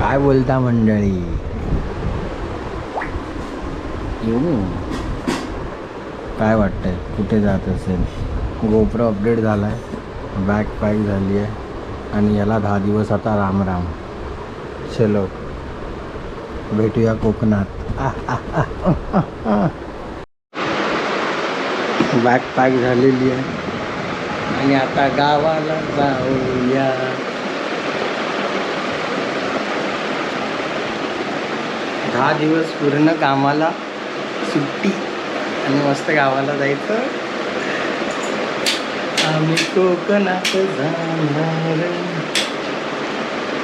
काय बोलता मंडळी? येऊ काय वाटतंय? कुठे जात असेल? गोप्रो अपडेट झाला आहे बॅग पॅक झाली आहे. आणि याला दहा दिवस आता राम राम चलो. भेटूया कोकणात. बॅग पॅक झालेली आहे. आणि आता गावाला जाऊया. दहा दिवस पूर्ण कामाला सुट्टी आणि मस्त गावाला जायचं. आम्ही कोकणात जाणार.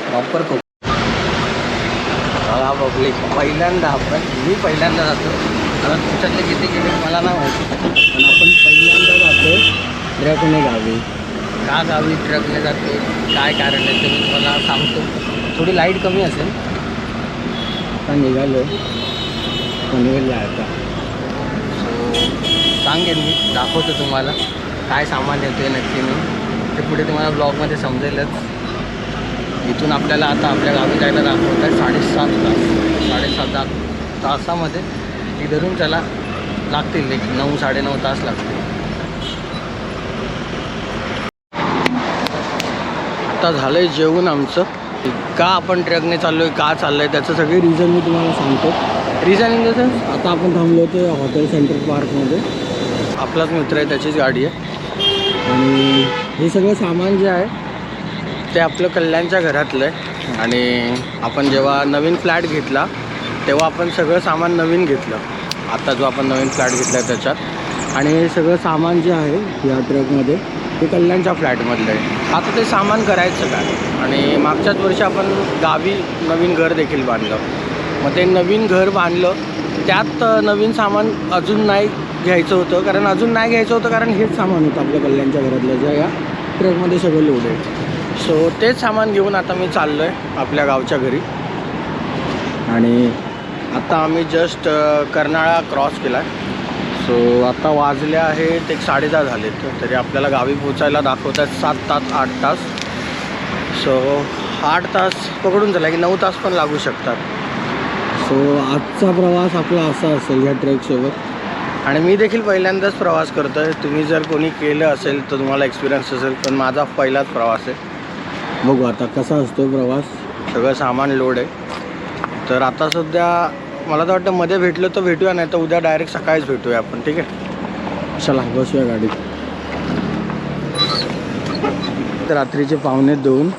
प्रॉपर कोकण हा पब्लिक पहिल्यांदा आपण मी पहिल्यांदा जातो. कारण तुमच्यातले किती गेले मला नाही माहिती. पण आपण पहिल्यांदा जातो ट्रकने गावी. का गावी ट्रकने जातो? काय कारण आहे ते मी तुम्हाला सांगतो. थोडी लाइट कमी असेल. आता निघालो. पनवेलला आहे आता? सो सांगेन मी दाखवतो तुम्हाला. काय सामान येतो आहे नक्की मी. ते पुढे तुम्हाला ब्लॉगमध्ये समजेलच. इथून आपल्याला आता आपल्या गावी जायला दाखवत आहे साडेसात तास. साडेसात तास तासामध्ये ती धरून त्याला लागतील एक नऊ साडेनऊ तास लागतील. आता झालं आहे जेवण आमचं. का आपण ट्रकने चाललो आहे का चाललं आहे त्याचं सगळे रिझन मी तुम्हाला सांगतो. रिझन इन द सेन्स आता आपण थांबलो होतो हॉटेल सेंटर पार्कमध्ये आपलाच मित्र आहे त्याचीच गाडी आहे. आणि हे सगळं सामान जे आहे ते आपलं कल्याणच्या घरातलं आहे. आणि आपण जेव्हा नवीन फ्लॅट घेतला तेव्हा आपण सगळं सामान नवीन घेतलं. आता जो आपण नवीन फ्लॅट घेतला आहे त्याच्यात. आणि हे सगळं सामान जे आहे या ट्रकमध्ये ते कल्याणच्या फ्लॅटमधलं आहे. आता ते सामान करायचं काय आणि मागच्याच वर्षी आपण गावी नवीन घर देखील बांधलं. मग ते नवीन घर बांधलं त्यात नवीन सामान अजून नाही घ्यायचं होतं. कारण अजून नाही घ्यायचं होतं कारण हेच सामान होतं आपल्या कल्याणच्या घरातलं जे या ट्रकमध्ये सगळं लोड आहे. सो तेच सामान घेऊन आता मी चाललो आहे आपल्या गावच्या घरी. आणि आता आम्ही जस्ट कर्नाळा क्रॉस केला आहे सो आता वाजले आहेत एक साडेदहा झालेत. तरी आपल्याला गावी पोचायला आहेत सात तास आठ तास. सो आठ तास पकडून झाला की नऊ तास पण लागू शकतात. सो आजचा प्रवास आपला असा असेल या ट्रेकसोबत आणि मी देखील पहिल्यांदाच प्रवास करतो आहे तुम्ही जर कोणी केलं असेल तर तुम्हाला एक्सपिरियन्स असेल पण माझा पहिलाच प्रवास आहे. बघू आता कसा असतो प्रवास. सगळं सामान लोड आहे. तर आता सध्या मला तर वाटतं मध्ये भेटलं तर भेटूया नाही तर उद्या डायरेक्ट सकाळीच भेटूया आपण ठीक आहे? चला बसूया गाडीत. रात्रीचे पाहुणे दोन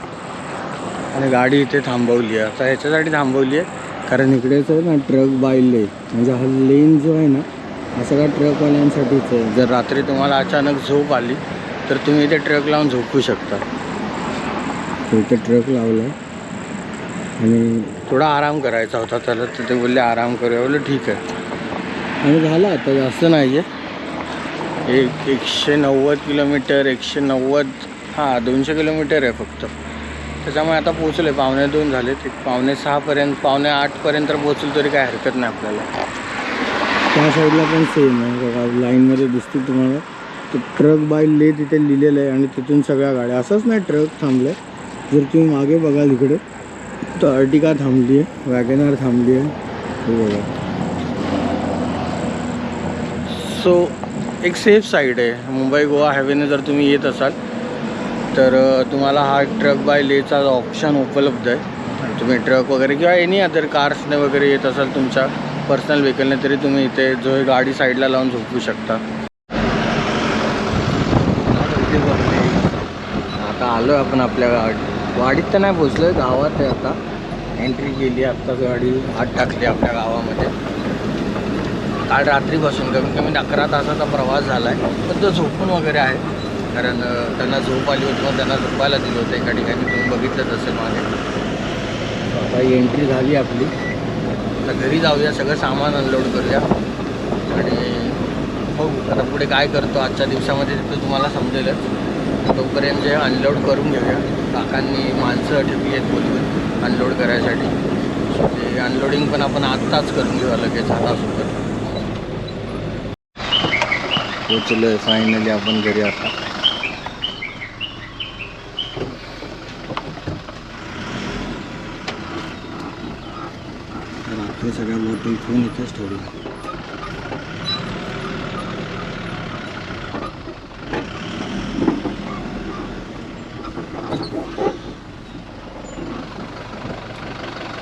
आणि गाडी इथे थांबवली आहे. आता ह्याच्यासाठी थांबवली आहे कारण इकडेच आहे ना ट्रक बायले म्हणजे हा लेन जो आहे ना हा सगळा ट्रकवाल्यांसाठीच आहे. जर रात्री तुम्हाला अचानक झोप आली तर तुम्ही इथे ट्रक लावून झोपू शकता. इथे ट्रक लावला आहे आणि थोडा आराम करायचा होता त्याला तिथे बोलले आराम करूया. बोलले ठीक आहे. आणि झालं आता जास्त नाही आहे एक एकशे नव्वद किलोमीटर एकशे नव्वद हां दोनशे किलोमीटर आहे फक्त. त्याच्यामुळे आता पोचले पावणे दोन झालेत. एक पावणे सहापर्यंत पावणे आठपर्यंत पोचलो तरी काय हरकत नाही आपल्याला. त्या साईडला पण सेम आहे. बघा लाईनमध्ये दिसतील तुम्हाला. तर ट्रक बाय ले तिथे लिहिलेलं आहे आणि तिथून सगळ्या गाड्या. असंच नाही ट्रक थांबलं जर तुम्ही मागे बघाल इकडे तर अर्टिका थांबली आहे वॅगनार थांबली आहे. बघा. सो एक सेफ साईड आहे. मुंबई गोवा हायवेने जर तुम्ही येत असाल तर तुम्हाला हा ट्रक बाय लेचा ऑप्शन उपलब्ध आहे. तुम्ही ट्रक वगैरे किंवा एनी अदर कार्सने वगैरे येत असाल तुमच्या पर्सनल व्हेकलने तरी तुम्ही इथे जो गाडी साईडला लावून झोपू शकता. आता आलो आपण आपल्या गाडी. वाडीत तर नाही पोचलो गावात आहे आता. एंट्री केली आत्ताच गाडी हात टाकली आपल्या गावामध्ये. काल रात्रीपासून कमीत कमी अकरा तासाचा प्रवास झाला आहे पण तो झोपून वगैरे आहे. कारण त्यांना झोप आली होती मग त्यांना झोपायला दिलं होतं. एका ठिकाणी तुम्ही बघितलंच असेल मागे. आता ही एंट्री झाली आपली. आता घरी जाऊया सगळं सामान अनलोड करूया. आणि बघू आता पुढे काय करतो आजच्या दिवसामध्ये ते तुम्हाला समजेलच. तोपर्यंत जे अनलोड करून घेऊया. काकांनी माणसं ठेवली आहेत बोलून अनलोड करायसाठी. ते अनलोडिंग पण आपण आत्ताच करून घेऊया लगेच हातासोबत पोचलो आहे फायनली आपण घरी आता. इकडे सगळ्या बॉटल ठेवून इथेच ठेवलं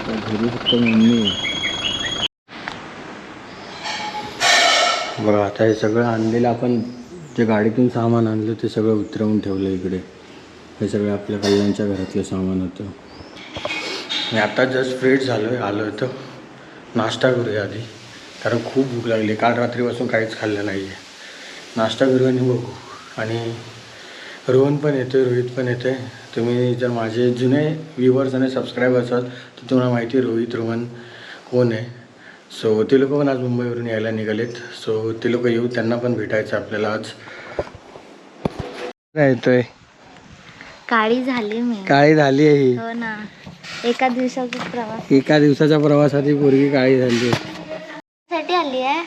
तर घरी बघा आता हे सगळं आणलेलं आपण जे गाडीतून सामान आणलं ते सगळं उतरवून ठेवलं इकडे. हे सगळं आपल्या कल्याणच्या घरातलं सामान होतं. मी आता जस्ट फ्रेश झालो आहे आलो होतं नाश्ता करूया आधी. कारण खूप भूक लागली. काल रात्रीपासून काहीच खाल्लं नाही आहे नाश्ता करू आणि बघू. आणि रोहन पण येतो रोहित पण येते तुम्ही जर माझे जुने व्ह्युअर्स आणि सबस्क्राईबर असाल तर तुम्हाला माहिती आहे रोहित रोहन कोण आहे? सो ते लोक पण आज मुंबईवरून यायला निघालेत. सो ते लोक येऊ त्यांना पण भेटायचं आपल्याला आज. काय येतोय? काळी झाली मी. काळी झाली आहे ही. हो ना. एका दिवसाचा प्रवास. एका दिवसाच्या प्रवासात पोरगी काळी झाली साठी आली आहे?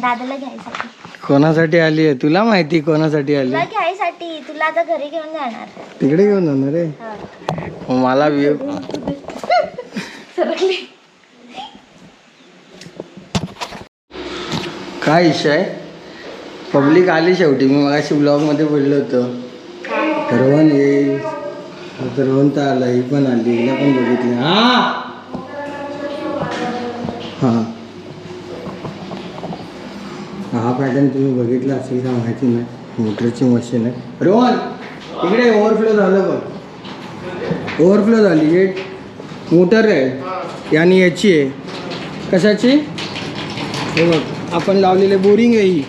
दादाला घ्यायसाठी. कोणासाठी आली आहे? तुला माहिती कोणासाठी आली तुला घ्यायसाठी तुला आता घरी घेऊन जाणार. तिकडे घेऊन जाणार रे हो. मला सरकली. काय इशा आहे? पब्लिक आली शेवटी. मी मगाशी ब्लॉगमध्ये बोललो होतं. रोहन येईल. आता रोहन तर आला ही पण आली. हिला पण बघितली. हा! हां. हा पॅटर्न तुम्ही बघितला असेल का माहिती नाही. मोटरची मशीन आहे. रोहन इकडे ओव्हरफ्लो झालं बघ. ओव्हरफ्लो झाली. हे मोटर आहे आणि याची आहे. कशाची? हे बघ आपण लावलेले बोरिंग आहे ही.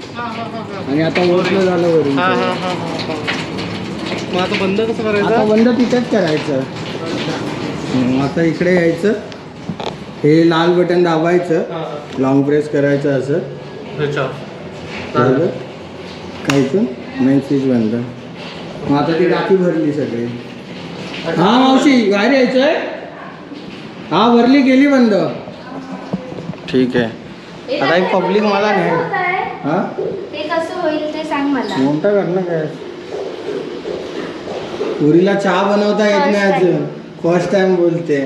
आणि आता ओव्हरफ्लो झालं बोरिंग आता बंद कसं करायचं? बंद तिथेच करायचं. आता इकडे यायचं. हे लाल बटन दाबायचं. लॉंग प्रेस करायचं असं. झालं काय इथून मेन स्विच बंद मग आता ती टाकी भरली सगळी. हा मावशी बाहेर यायचंय? हा भरली गेली बंद. ठीक आहे. आता एक पब्लिक मला नाही. हा? ते कसं होईल ते सांग मला. मोठा कर ना काय पुरीला चहा बनवता येत नाही अजून. फर्स्ट टाइम बोलते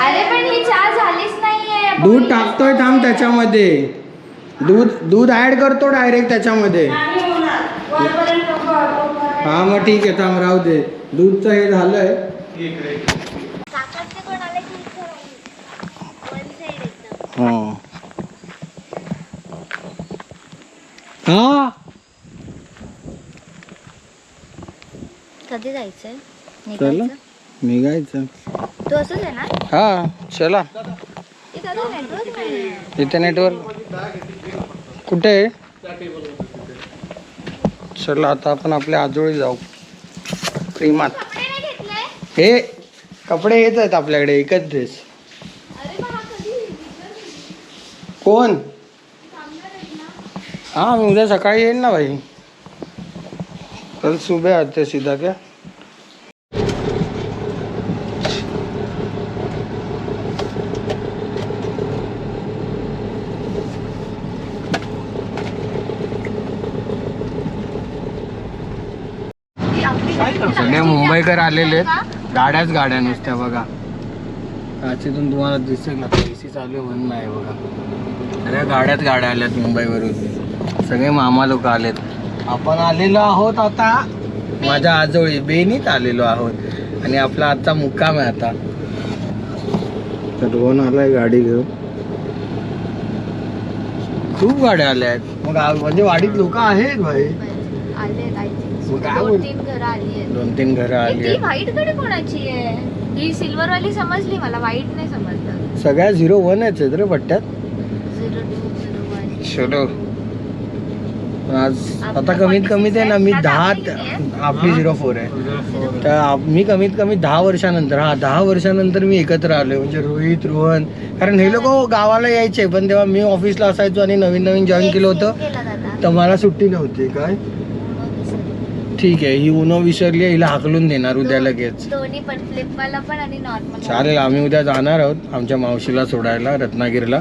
अरे पण ही चहा झालीच नाहीये दूध टाकतोय थांब त्याच्यामध्ये. दूध दूध ऍड करतो डायरेक्ट त्याच्यामध्ये. हा मग ठीक आहे थांब राहू दे. दूधचं हे झालंय. हा. हा? कधी जायचंय? चला. निघायचं? निघायचं. तू असंच आहे ना? हा चला. इथे नेटवर्क. कुठे आहे? चला आता आपण आपल्या आजोळी जाऊ. प्रेमात. हे कपडे हेच आहेत आपल्याकडे एकच ड्रेस कोण? हा मी कोण सकाळी येईन ना भाई. कल सुबह आते सीधा क्या सगळे मुंबईकर आलेले आहेत. गाड्याच गाड्या नुसत्या बघा. काचीतून तुम्हाला दिसेल आता ए सी चालू आहे म्हणून नाही बघा. सगळ्या गाड्यात गाड्या आल्यात मुंबईवरून. सगळे मामा लोक आलेत. आपण आलेलो आहोत आता. माझ्या आजोळी बेनीत आलेलो आहोत. आणि आपला आजचा मुक्काम आहे आता. तर आलाय गाडी घेऊन. खूप गाड्या आल्या आहेत मग म्हणजे वाडीत लोक आहेत भाई. काय घरं आली आहेत. दोन तीन घरं आली ती आहेत. व्हाईटकडे कोणाची आहे? ही सिल्वर वाली समजली मला व्हाईट नाही समजलं. सगळ्या झिरो वन आहेत रे पट्ट्यात झिरो टू झिरो वन. चलो आज आता कमीत कमी ते ना मी दहा आपली झिरो फोर आहे. तर आप- मी कमीत कमी दहा वर्षानंतर हा दहा वर्षानंतर मी एकत्र आलोय म्हणजे रोहित रोहन. कारण हे लोक गावाला यायचे पण तेव्हा मी ऑफिसला असायचो आणि नवीन नवीन जॉईन केलं होतं. तर मला सुट्टी नव्हती काय? ठीक आहे. ही उनो विसरली आहे, हिला हाकलून देणार उद्या लगेच. दोन्ही पण फ्लिप वाला पण आणि नॉर्मल चालेल आम्ही उद्या जाणार आहोत आमच्या मावशीला सोडायला रत्नागिरीला.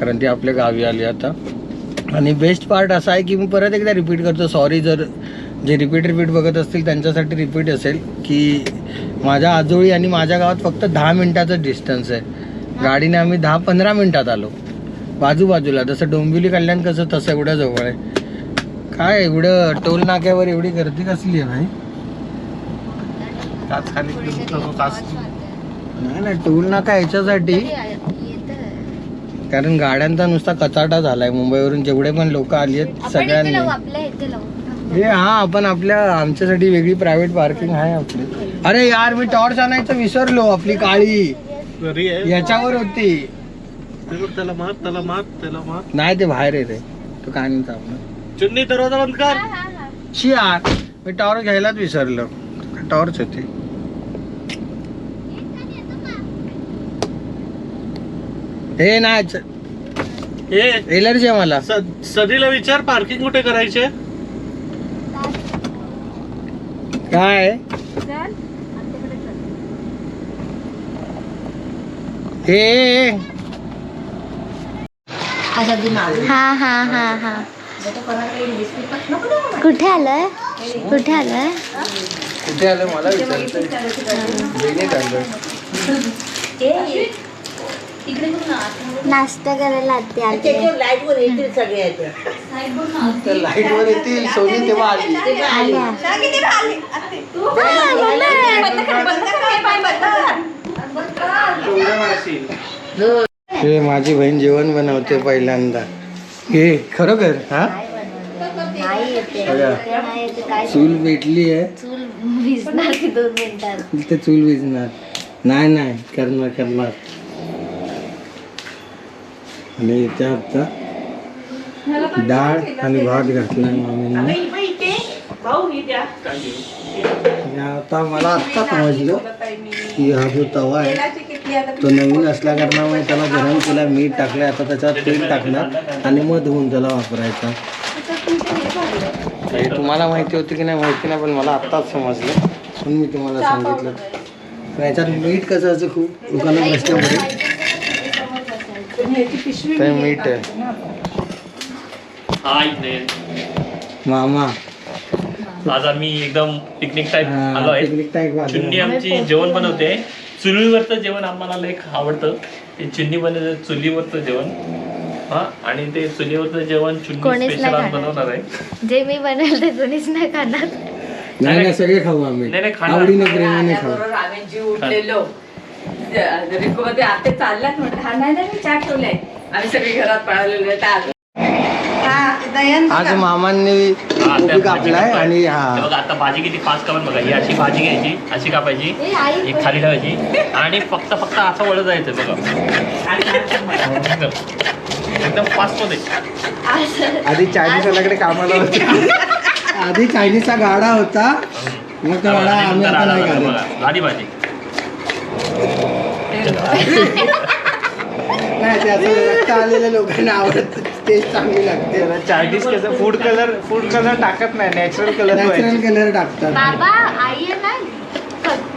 कारण ती आपल्या गावी आली आता. आणि बेस्ट पार्ट असा आहे की मी परत एकदा रिपीट करतो. सॉरी जर जे रिपीट रिपीट बघत असतील त्यांच्यासाठी रिपीट असेल की माझ्या आजोळी आणि माझ्या गावात फक्त दहा मिनिटाचं डिस्टन्स आहे. गाडीने आम्ही दहा पंधरा मिनिटात आलो. बाजूबाजूला जसं डोंबिवली कल्याण कसं तसं एवढ्या जवळ आहे. काय एवढं टोल नाक्यावर एवढी गर्दी कसली आहे भाई? काच खाली काच नाही नाही टोल नाका याच्यासाठी. कारण गाड्यांचा नुसता कचाटा झालाय मुंबईवरून. जेवढे पण लोक आली आहेत आपण सगळ्यांनी. हे हा आपण आपल्या आमच्यासाठी वेगळी प्रायव्हेट पार्किंग आहे आपली. अरे यार मी टॉर्च आणायचं विसरलो आपली काळी. याच्यावर होती. त्याला मार त्याला मार त्याला मार. नाही ते बाहेर येते तो. काय नाही आपलं चुन्नी दरवाजा बंद कर. शी यार मी टॉर्च घ्यायलाच विसरलो. टॉर्च होती. हे नाही हे एलर्जी आहे मला. स- सनीला विचार पार्किंग कुठे करायचे? काय? हे हे, हे. हा हा हा हा. कुठे आलंय? कुठे आलंय? कुठे आलं मला आलं नाश्ता करायला आते. आले तर लाइट वर येतील सोनी तेव्हा आली. हे माझी बहीण जेवण बनवते पहिल्यांदा. हे खरोखर हा? चूल भेटली आहे. चूल भिजणार. ते चूल नाही नाही करणार करणार. आणि याच्या आता डाळ आणि भात घातला मामींनी. आता मला आत्ता समजलं की हा जो तवा आहे तो नवीन असल्या कारणामुळे त्याला गरम केला मीठ टाकलं आता त्याच्यात तेल टाकलं आणि मग धुवून त्याला वापरायचा. हे तुम्हाला माहिती होती की नाही माहिती नाही पण मला आत्ताच समजलं. म्हणून मी तुम्हाला सांगितलं. पण याच्यात मीठ कसं असं खूप दुकानात प्रश्न पडेल ते मीठ आहे. मामा. आज आम्ही एकदम पिकनिक टाईप आलो आहे. पिकनिक टाईप आमची जेवण बनवते. चुलीवरचं जेवण आम्हाला लई आवडतं. ते चुन्नी चुलीवरचं जेवण. हा आणि ते चुलीवरचं जेवण चुन्नी कोणीच स्पेशल नाही आज खाणार. बनवणार आहे. जे मी बनवेल ते कोणीच नाही खाणार. नाही नाही सगळे खाऊ आम्ही. नाही, नाही, खाणार. आवडीने प्रेमाने खाऊ. आम्ही जीव उठलेलो. रिकोमध्ये आते चालल्यात म्हणतात हा नाही नाही मी चहा ठेवलाय. आम्ही सगळे घरात पळालेलो आहे त्या आज मामांनी कोबी कापलाय भाजी आणि हे. बघा आता भाजी किती फास्ट कापून बघा. ही अशी भाजी घ्यायची अशी कापायची. एक खाली ठेवायची आणि फक्त फक्त असं वळ जायचं बघा. एकदम एकदम फास्टमध्ये आधी चायनीज वाल्याकडे कामाला होते. आधी चायनीजचा गाडा होता. मग तो गाडा आम्ही आता नाही बघा, काढत झाली भाजी. नाही ते असं आलेल्या लोकांना आवडत. ते चांगली लागते. चायनीज कसं फूड कलर फूड कलर टाकत नाही नॅचरल कलर नॅचरल कलर टाकतात. बाबा आई आहे ना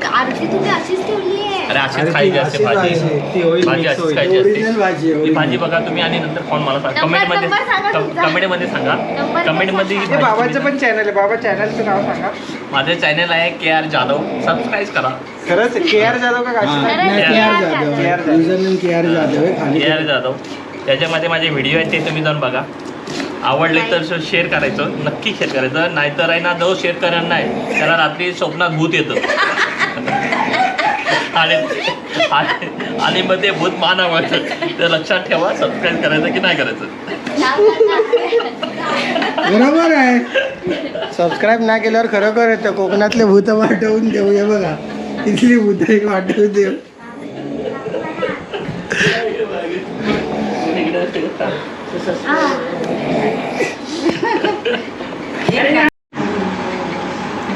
क- आरती तुम्ही अशीच ठेवली आहे. अरे अरे अशीच खायची ती असते अशीच भाजी. पाहिजे. ती होईल भाजी mix अशीच होईल. खायची ओरिजिनल असते भाजी आहे, ती भाजी original. बघा तुम्ही आणि नंतर फोन मला सांगा. नंबर- कमेंटमध्ये नंबर सांगा तुमचा. कमेंटमध्ये सांगा. नंबर कमेंटमध्ये सांगा. हे भाजी बाबाचं पण चॅनल आहे. बाबा चॅनलचं नाव सांगा. माझे चॅनल आहे के आर जाधव. सबस्क्राईब करा. खरंच के आर जाधव का हा, नाही, K R Jadhav. K R Jadhav. Username K R Jadhav आहे खाली के आर जाधव. त्याच्यामध्ये माझे व्हिडिओ आहेत ते तुम्ही जाऊन बघा. आवडले तर शेअर करायचं नक्की शेअर करायचं. नाहीतर आहे ना जो शेअर करणार नाही. त्याला रात्री स्वप्नात भूत येतं. आणि आणि- मग ते भूत मान आवडतं ते लक्षात ठेवा सबस्क्राईब करायचं की नाही करायचं. बरोबर आहे. सबस्क्राईब नाही केल्यावर खरोखर येतं. कोकणातले भूत वाटवून देऊ. हे बघा. तिथली भूत एक वाटवून देऊ.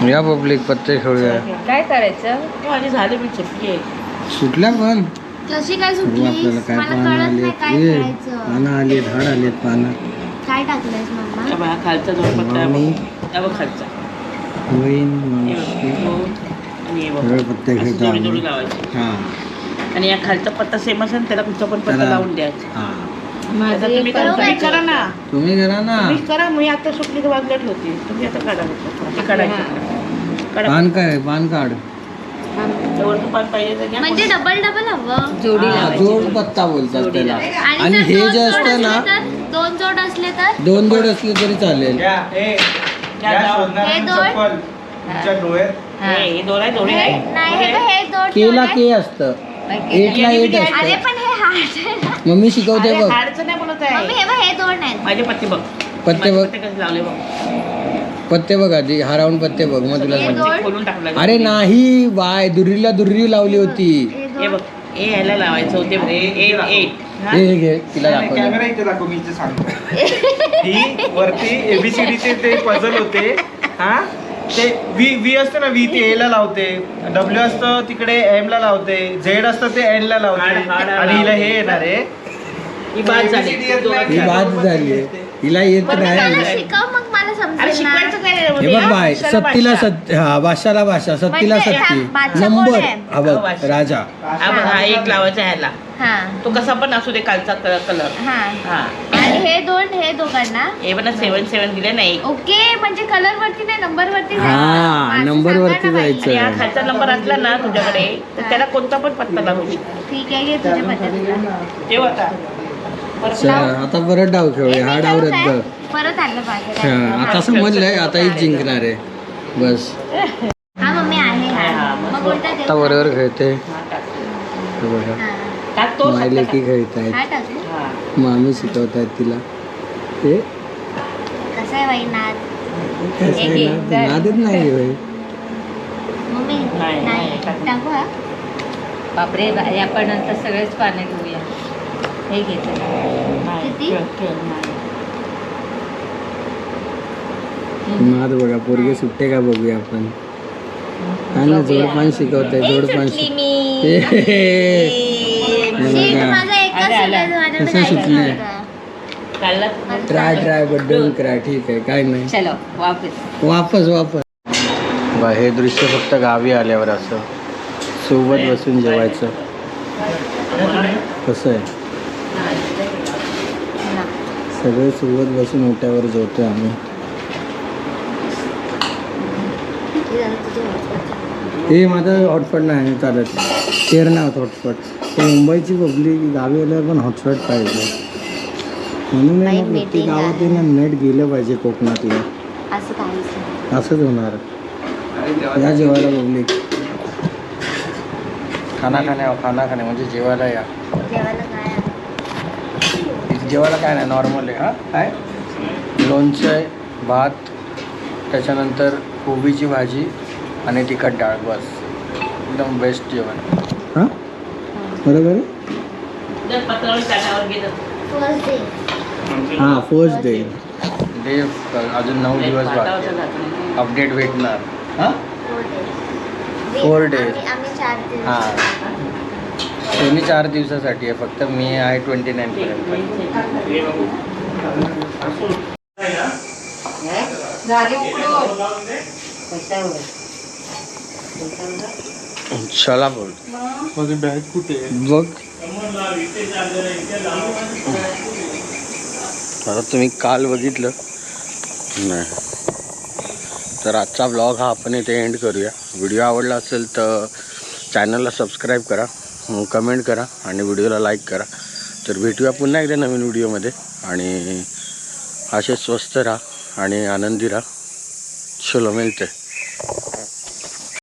या पब्लिक पत्ते खेळूया. काय करायचं? माझी झाली मी चुटकी सुटल्या पण. कशी काय सुटली? आपल्याला काय मला पानं कळत आली नाही काय ये करायचं. पानं आली झाड आलेत पानं. काय टाकलंयस मम्मा खालचा दोन पत्ता मामी त्या बघ. खालचा. हे मावशी. आणि हे बघ. सगळे पत्ते खेळतो जोडी आम्ही. जोडी लावायची. हा. आणि या खालचा पत्ता सेम असेल त्याला तुमचा पण पत्ता त्याला- लावून द्यायचा. हा. तुम्ही करा तुम्ही करा ना. तुम्ही करा ना. तुम्ही करा मी आता सुटली बाजूला ठेवते तुम्ही आता काढा बघा. ते काढायचं. काढा. पान काय पान काढ. वरचं पान पाहिजे तर घ्या. म्हणजे डबल डबल हवं. जोडी हा, लावायची. जोड पत्ता बोलतात त्याला. आणि जर हे दोन जे जोड असतं ना तर दोन जोड असले तर दोन जोड असले तरी चालेल. या ए या या जाऊ. शोधणाऱ्यांची हे दोन. चप्पल. तुमच्या डोळ्यात हे. हे दोन आहे दोन्ही हे आहे. नाही हे बघ, हे दोन केला जोड के असतं. एटला एट आहे. अरे असतं पण हे हार्ड आहे ना. मम्मी शिकवते बघ. हाडचं नाही बोलत आहे. मम्मी हे बघ हे दोन आहेत. माझे पत्ते बघ. पत्ते बघ. पत्ते कसे लावले बघ. पत्ते बघ आधी हा राऊंड पत्ते बघ मग तुला हे सांगते. दोन. खोलून टाकलं अरे नाही बाय दुरीला दुर्री लावली होती. हे हे दोन. बघ हे ह्याला लावायचं होते बघ. एट एट हा? हे. हे घे तिला कॅमेरा दाखव इथे दाखव मी इथे सांगतो. ही वरती एबीसीडीचे ते पझल होते. हा? ते व्ही व्ही असतं ना व्ही ते ए ला लावते. डब्ल्यू असतं तिकडे एम ला लावते. झेड असतं ते एन ला लावते. आणि हिला हे येणार आहे. ही बाद झाली. ही बाद झाली हिला येत नाही. शिकव मग मला अरे समजेल ना. शिकवायचं काय हे म्हणजे बघ बाय भाषाला सत्तीला भाषा. सत्य हा भाषाला भाषा सत्तीला म्हणजे सत्ती. नंबर. आहे? हा बघ. राजा. हा बघ हा एक लावायचा ह्याला. हा. तो कसा पण असू दे कालचा कलर हा. हा. आणि हे दोन हे दोघांना? हे पण सेवन सेवन दिले नाही ओके म्हणजे कलर वरती नाही नंबर वरती हा, number सांगा वरती ना बाई. जायचं. आणि हा खालचा नंबर असला ना तुझ्याकडे तर त्याला कोणता पण पत्ता लागू दे ठीक आहे घे तुझ्या पद्धतीला ठेव आता. आता परत डाव खेळूया. हा डाव रद्द परत आलं पाहिजे. हा आता समजलंय आता हीच जिंकणार आहे. बस. हा मम्मी आहे. हा, हा, हा. मग मग कोणता देऊ? आता बरोबर खेळते. हा, टाक. हे बघा. हा. टाक तो माय लेकी खेळत आहेत हा टाकू हा. मामी शिकवत आहेत तिला. ते कसं आहे बाई नाद? कसं आहे घे, ना? जर. नादच नाही होय. मम्मी नाही, नाही नाही, टाकू. टाकू हा? बापरे बाई, आपण आता सगळेच पाने घेऊया हे घेतलं? नाद बघा पोरगे सुट्टे का बघूया आपण? हा ना जोडपान शिकवत आहे जोडपान. सुटला, कसं? नव्हतं. Try try but don't cry ठीक आहे काय नाही. चलो वापस. वापस वापस. बा हे दृश्य फक्त गावी आल्यावर असं. सोबत बसून जेवायचं. कसं आहे? सगळे सोबत बसून ओट्यावर जेवतो आम्ही. हे माझं हॉटस्पॉट नाही चालत होत हॉटस्पॉट. ते मुंबईची पब्लिक गावी आल्यावर पण हॉटस्पॉट पाहिजे. म्हणून आहे ना नाही, प्रत्येक meeting गावात ना नेट गेलं पाहिजे कोकणातलं. असं काहीच नाही. असंच होणार. या जेवायला पब्लिक खाना खाणे खाना खाणे म्हणजे जेवायला या. जेवायला काय नाही नॉर्मल आहे. हां काय? लोणचं आहे भात त्याच्यानंतर कोबीची भाजी आणि तिखट डाळ बस. एकदम बेस्ट जेवण. हां? बरोबर आहे. हां फर्स्ट डे डे अजून नऊ दिवस बाकी. अपडेट भेटणार. हां? चार दिवस. हां. तुम्ही चार दिवसासाठी आहे फक्त मी आहे ट्वेंटी नाईन पर्यंत चला बोल. माझी बॅग कुठे आहे? बघ. आता तुम्ही काल बघितलं. नाही. तर आजचा ब्लॉग हा आपण इथे एंड करूया. व्हिडिओ आवडला असेल तर चॅनलला सबस्क्राईब करा. कमेंट करा आणि व्हिडिओला लाईक करा. तर भेटूया पुन्हा एकदा नवीन व्हिडिओमध्ये. आणि असे स्वस्त राहा आणि आनंदी राहा. चलो मिळते